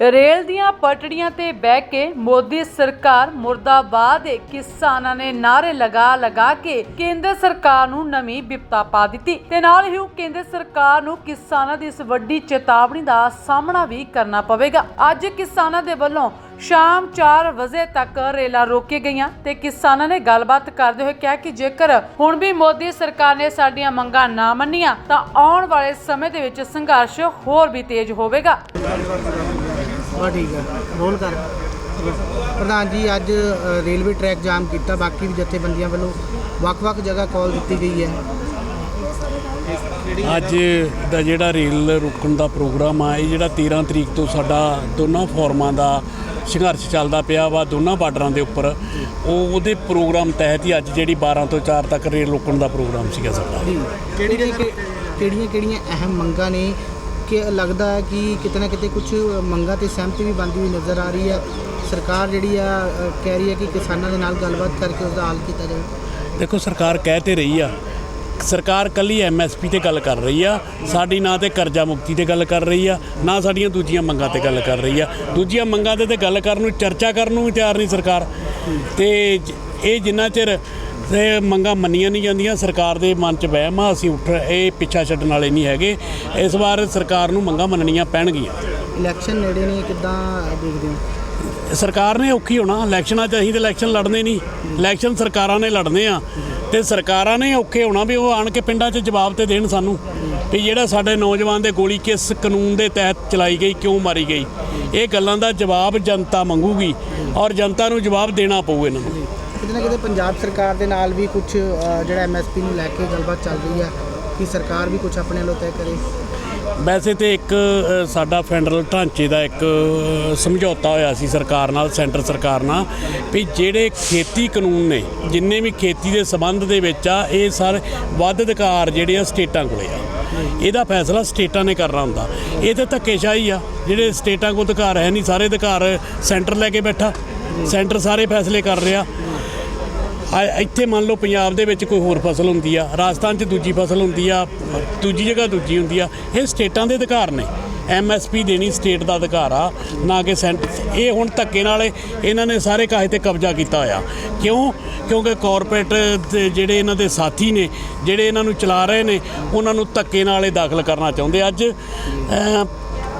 Rail ਦੀਆਂ ਪਟੜੀਆਂ ਤੇ ਬਹਿ ਕੇ ਮੋਦੀ ਸਰਕਾਰ ਮੁਰਦਾਬਾਦ ਦੇ ਕਿਸਾਨਾਂ ਨੇ ਨਾਰੇ ਲਗਾ ਲਗਾ ਕੇ ਕੇਂਦਰ ਸਰਕਾਰ ਨੂੰ ਨਵੀਂ ਬਿਪਤਾ ਪਾ ਦਿੱਤੀ। ਤੇ ਨਾਲ ਹੀ ਕੇਂਦਰ ਸਰਕਾਰ ਨੂੰ ਕਿਸਾਨਾਂ ਦੀ ਇਸ ਵੱਡੀ ਚੇਤਾਵਨੀ ਦਾ ਸਾਹਮਣਾ ਵੀ ਕਰਨਾ ਪਵੇਗਾ। ਅੱਜ ਕਿਸਾਨਾਂ ਦੇ ਵੱਲੋਂ ਸ਼ਾਮ 4 ਵਜੇ ਤੱਕ ਰੇਲਾਂ ਰੋਕੀਆਂ ਗਈਆਂ ਤੇ ਕਿਸਾਨਾਂ ਨੇ ਗੱਲਬਾਤ ਕਰਦੇ ਹੋਏ ਕਿਹਾ ਕਿ ਜੇਕਰ ਹੁਣ ਵੀ ਮੋਦੀ ਸਰਕਾਰ ਨੇ ਸਾਡੀਆਂ ਮੰਗਾਂ ਨਾ ਮੰਨੀਆਂ, ਤਾਂ ਆਉਣ ਵਾਲੇ ਸਮੇਂ ਦੇ ਵਿੱਚ ਸੰਘਰਸ਼ ਹੋਰ ਵੀ ਤੇਜ਼ ਹੋਵੇਗਾ। ਬਾ ਠੀਕ ਹੈ ਰੋਲ ਕਰ। ਪ੍ਰਧਾਨ ਜੀ ਅੱਜ ਰੇਲਵੇ ਟਰੈਕ ਜਾਮ ਕੀਤਾ। ਬਾਕੀ ਵੀ ਜਥੇਬੰਦੀਆਂ ਵੱਲੋਂ ਵੱਖ-ਵੱਖ ਜਗ੍ਹਾ ਕਾਲ ਦਿੱਤੀ ਗਈ ਹੈ। ਅੱਜ ਦਾ ਜਿਹੜਾ ਰੇਲ ਰੁਕਣ ਦਾ ਪ੍ਰੋਗਰਾਮ ਆ ਇਹ ਜਿਹੜਾ 13 ਤਰੀਕ ਤੋਂ ਸਾਡਾ ਦੋਨਾਂ ਫੋਰਮਾਂ ਦਾ ਸੰਘਰਸ਼ ਚੱਲਦਾ ਪਿਆ ਵਾ ਦੋਨਾਂ ਬਾਰਡਰਾਂ ਦੇ ਉੱਪਰ ਉਹ ਉਹਦੇ ਪ੍ਰੋਗਰਾਮ ਤਹਿਤ ਹੀ ਅੱਜ ਜਿਹੜੀ 12 ਤੋਂ 4 ਤੱਕ ਰੇਲ ਰੁਕਣ ਦਾ ਪ੍ਰੋਗਰਾਮ ਸੀਗਾ ਸਾਡਾ। ਕਿਹੜੀਆਂ ਕਿਹੜੀਆਂ ਅਹਿਮ ਮੰਗਾਂ ਨੇ? ਕਿ ਲੱਗਦਾ ਹੈ ਕਿ ਕਿਤੇ ਨਾ ਕਿਤੇ ਕੁਝ ਮੰਗਾਂ ਤੇ ਸਹਿਮਤੀ ਵੀ ਬਣਦੀ ਹੋਈ ਨਜ਼ਰ ਆ ਰਹੀ ਹੈ। ਸਰਕਾਰ ਜਿਹੜੀ ਆ ਕਹਿ ਰਹੀ ਹੈ ਕਿ ਕਿਸਾਨਾਂ ਦੇ ਨਾਲ ਗੱਲਬਾਤ ਕਰਕੇ ਉਸਦਾ ਹੱਲ ਕੀਤਾ ਜਾਵੇ। ਦੇਖੋ, ਸਰਕਾਰ ਕਹਿ ਤੇ ਰਹੀ ਆ। ਸਰਕਾਰ ਕੱਲੀ ਐਮਐਸਪੀ ਤੇ ਗੱਲ ਕਰ ਰਹੀ ਆ, ਸਾਡੀ ਨਾ ਤੇ ਕਰਜ਼ਾ ਮੁਕਤੀ ਤੇ ਗੱਲ ਕਰ ਰਹੀ ਆ, ਨਾ ਸਾਡੀਆਂ ਦੂਜੀਆਂ ਮੰਗਾਂ ਤੇ ਗੱਲ ਕਰ ਰਹੀ ਆ। ਦੂਜੀਆਂ ਮੰਗਾਂ ਤੇ ਤੇ ਗੱਲ ਕਰਨ ਨੂੰ, ਚਰਚਾ ਕਰਨ ਨੂੰ ਵੀ ਤਿਆਰ ਨਹੀਂ ਸਰਕਾਰ। ਤੇ ਇਹ ਜਿੰਨਾ ਚਿਰ ਤੇ ਮੰਗਾਂ ਮੰਨੀਆਂ ਨਹੀਂ ਜਾਂਦੀਆਂ। ਸਰਕਾਰ ਦੇ ਮਨ 'ਚ ਵਹਿਮ ਆ ਅਸੀਂ ਉੱਠ ਇਹ ਪਿੱਛਾ ਛੱਡਣ ਵਾਲੇ ਨਹੀਂ ਹੈਗੇ। ਇਸ ਵਾਰ ਸਰਕਾਰ ਨੂੰ ਮੰਗਾਂ ਮੰਨਣੀਆਂ ਪੈਣਗੀਆਂ। ਇਲੈਕਸ਼ਨ ਨੇੜੇ ਨੇ ਕਿੱਦਾਂ ਦੇਖਦੇ ਹੋ? ਸਰਕਾਰ ਨੇ ਔਖੀ ਹੋਣਾ। ਇਲੈਕਸ਼ਨਾਂ 'ਚ ਅਸੀਂ ਤੇ ਇਲੈਕਸ਼ਨ ਲੜਨੇ ਨਹੀਂ। ਇਲੈਕਸ਼ਨ ਸਰਕਾਰਾਂ ਨੇ ਲੜਨੇ ਆ। ਤੇ ਸਰਕਾਰਾਂ ਨੇ ਔਖੇ ਹੋਣਾ ਵੀ ਉਹ ਆਣ ਕੇ ਪਿੰਡਾਂ 'ਚ ਜਵਾਬ ਤੇ ਦੇਣ ਸਾਨੂੰ। ਵੀ ਜਿਹੜਾ ਸਾਡੇ ਨੌਜਵਾਨ ਦੇ ਗੋਲੀ ਕਿਸ ਕਾਨੂੰਨ ਦੇ ਤਹਿਤ ਚਲਾਈ ਗਈ ਕਿਉਂ ਮਾਰੀ ਗਈ? ਇਹ ਗੱਲਾਂ ਦਾ ਜਵਾਬ ਜਨਤਾ ਮੰਗੂਗੀ। ਔਰ ਜਨਤਾ ਨੂੰ ਜਵਾਬ ਦੇਣਾ ਪਊ ਇਹਨਾਂ ਨੂੰ। ਕਿਤੇ ਨਾ ਕਿਤੇ ਪੰਜਾਬ ਸਰਕਾਰ ਦੇ ਨਾਲ ਵੀ ਕੁਝ ਜਿਹੜਾ ਐਮਐਸਪੀ ਨੂੰ ਲੈ ਕੇ ਗੱਲਬਾਤ ਚੱਲ ਰਹੀ ਹੈ ਕਿ ਸਰਕਾਰ ਵੀ ਕੁਝ ਆਪਣੇ ਵੱਲੋਂ ਤੈਅ ਕਰੇ। ਵੈਸੇ ਤੇ ਇੱਕ ਸਾਡਾ ਫੈਡਰਲ ਢਾਂਚੇ ਦਾ ਇੱਕ ਸਮਝੌਤਾ ਹੋਇਆ ਸੀ ਸਰਕਾਰ ਨਾਲ, ਸੈਂਟਰ ਸਰਕਾਰ ਨਾਲ, ਵੀ ਜਿਹੜੇ ਖੇਤੀ ਕਾਨੂੰਨ ਨੇ, ਜਿੰਨੇ ਵੀ ਖੇਤੀ ਦੇ ਸੰਬੰਧ ਦੇ ਵਿੱਚ ਆ, ਇਹ ਸਾਰੇ ਵੱਧ ਅਧਿਕਾਰ ਜਿਹੜੇ ਆ ਸਟੇਟਾਂ ਕੋਲੇ ਆ। ਇਹਦਾ ਫੈਸਲਾ ਸਟੇਟਾਂ ਨੇ ਕਰਨਾ ਹੁੰਦਾ। ਇਹ ਤੇ ਧੱਕੇਸ਼ਾਹੀ ਆ। ਜਿਹੜੇ ਸਟੇਟਾਂ ਕੋਲ ਅਧਿਕਾਰ ਹੈ ਨਹੀਂ, ਸਾਰੇ ਅਧਿਕਾਰ ਸੈਂਟਰ ਲੈ ਕੇ ਬੈਠਾ। ਸੈਂਟਰ ਸਾਰੇ ਫੈਸਲੇ ਕਰ ਰਿਹਾ। ਇੱਥੇ ਮੰਨ ਲਓ ਪੰਜਾਬ ਦੇ ਵਿੱਚ ਕੋਈ ਹੋਰ ਫਸਲ ਹੁੰਦੀ ਆ, ਰਾਜਸਥਾਨ 'ਚ ਦੂਜੀ ਫਸਲ ਹੁੰਦੀ ਆ, ਦੂਜੀ ਜਗ੍ਹਾ ਦੂਜੀ ਹੁੰਦੀ ਆ, ਇਹ ਸਟੇਟਾਂ ਦੇ ਅਧਿਕਾਰ ਨੇ। ਐਮਐਸਪੀ ਦੇਣੀ ਸਟੇਟ ਦਾ ਅਧਿਕਾਰ ਆ, ਨਾ ਕਿ ਸੈਂਟਰ ਇਹ ਹੁਣ ਧੱਕੇ ਨਾਲ ਇਹਨਾਂ ਨੇ ਸਾਰੇ ਕਾਹੇ ਤੇ ਕਬਜ਼ਾ ਕੀਤਾ ਹੋਇਆ। ਕਿਉਂ? ਕਿਉਂਕਿ ਕਾਰਪੋਰੇਟ ਦੇ ਜਿਹੜੇ ਇਹਨਾਂ ਦੇ ਸਾਥੀ ਨੇ, ਜਿਹੜੇ ਇਹਨਾਂ ਨੂੰ ਚਲਾ ਰਹੇ ਨੇ, ਉਹਨਾਂ ਨੂੰ ਧੱਕੇ ਨਾਲ ਇਹ ਦਾਖਲ ਕਰਨਾ ਚਾਹੁੰਦੇ ਅੱਜ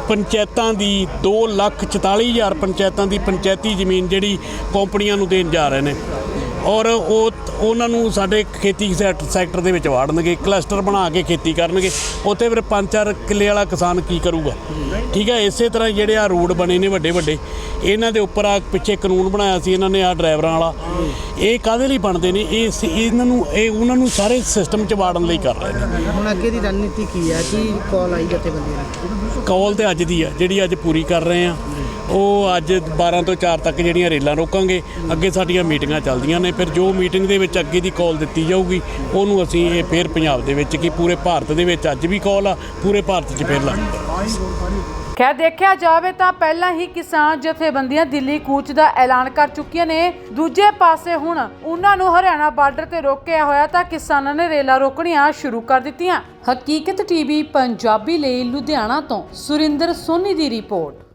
ਪੰਚਾਇਤਾਂ ਦੀ 244000 ਪੰਚਾਇਤਾਂ ਦੀ ਪੰਚਾਇਤੀ ਜ਼ਮੀਨ ਜਿਹੜੀ ਕੰਪਨੀਆਂ ਨੂੰ ਦੇਣ ਜਾ ਰਹੇ ਨੇ। ਔਰ ਉਹ ਉਹਨਾਂ ਨੂੰ ਸਾਡੇ ਖੇਤੀ ਸੈਕਟ- ਸੈਕਟਰ ਦੇ ਵਿੱਚ ਵਾੜਨਗੇ ਕਲਸਟਰ ਬਣਾ ਕੇ ਖੇਤੀ ਕਰਨਗੇ। ਉੱਥੇ ਫਿਰ ਪੰਜ ਚਾਰ ਕਿੱਲੇ ਵਾਲਾ ਕਿਸਾਨ ਕੀ ਕਰੂਗਾ? ਠੀਕ ਹੈ ਇਸੇ ਤਰ੍ਹਾਂ ਜਿਹੜੇ ਆ ਰੋਡ ਬਣੇ ਨੇ ਵੱਡੇ ਵੱਡੇ ਇਹਨਾਂ ਦੇ ਉੱਪਰ ਆ ਪਿੱਛੇ ਕਾਨੂੰਨ ਬਣਾਇਆ ਸੀ ਇਹਨਾਂ ਨੇ ਆ ਡਰਾਈਵਰਾਂ ਵਾਲਾ। ਇਹ ਕਾਦੇ ਲਈ ਬਣਦੇ ਨੇ? ਇਹ ਇਹਨਾਂ ਨੂੰ ਇਹ ਉਹਨਾਂ ਨੂੰ ਸਾਰੇ ਸਿਸਟਮ 'ਚ ਵਾੜਨ ਲਈ ਕਰ ਰਹੇ ਨੇ। ਹੁਣ ਅੱਗੇ ਦੀ ਰਣਨੀਤੀ ਕੀ ਹੈ? ਕੀ ਕਾਲ ਆਈ ਜਥੇਬੰਦੀਆਂ ਕੌਲ ਤੇ ਅੱਜ ਦੀ ਆ ਜਿਹੜੀ ਅੱਜ ਪੂਰੀ ਕਰ ਰਹੇ ਆ। ਉਹ ਅੱਜ 12 ਤੋਂ 4 ਤੱਕ ਜਿਹੜੀਆਂ ਰੇਲਾਂ ਰੋਕਾਂਗੇ, ਅੱਗੇ ਸਾਡੀਆਂ ਮੀਟਿੰਗਾਂ ਚੱਲਦੀਆਂ ਨੇ, ਫਿਰ ਜੋ ਮੀਟਿੰਗ ਦੇ ਵਿੱਚ ਅੱਗੇ ਦੀ ਕਾਲ ਦਿੱਤੀ ਜਾਊਗੀ, ਉਹਨੂੰ ਅਸੀਂ ਇਹ ਫਿਰ ਪੰਜਾਬ ਦੇ ਵਿੱਚ ਕੀ ਪੂਰੇ ਭਾਰਤ ਦੇ ਵਿੱਚ ਅੱਜ ਵੀ ਕਾਲ ਆ, ਪੂਰੇ ਭਾਰਤ 'ਚ ਫਿਰ ਲਾਂਗੇ ਖੈਰ, ਦੇਖਿਆ ਜਾਵੇ ਤਾਂ ਪਹਿਲਾਂ ਹੀ ਕਿਸਾਨ ਜਥੇਬੰਦੀਆਂ ਦਿੱਲੀ ਕੂਚ ਦਾ ਐਲਾਨ ਕਰ ਚੁੱਕੀਆਂ ਨੇ। ਦੂਜੇ ਪਾਸੇ ਹੁਣ ਉਹਨਾਂ ਨੂੰ ਹਰਿਆਣਾ ਬਾਰਡਰ ਤੇ ਰੋਕਿਆ ਹੋਇਆ ਤਾਂ ਕਿਸਾਨਾਂ ਨੇ ਰੇਲਾਂ ਰੋਕਣੀਆਂ ਸ਼ੁਰੂ ਕਰ ਦਿੱਤੀਆਂ। ਹਕੀਕਤ ਟੀਵੀ, ਪੰਜਾਬੀ ਲਈ ਲੁਧਿਆਣਾ ਤੋਂ ਸੁਰਿੰਦਰ ਸੋਨੀ ਦੀ ਰਿਪੋਰਟ।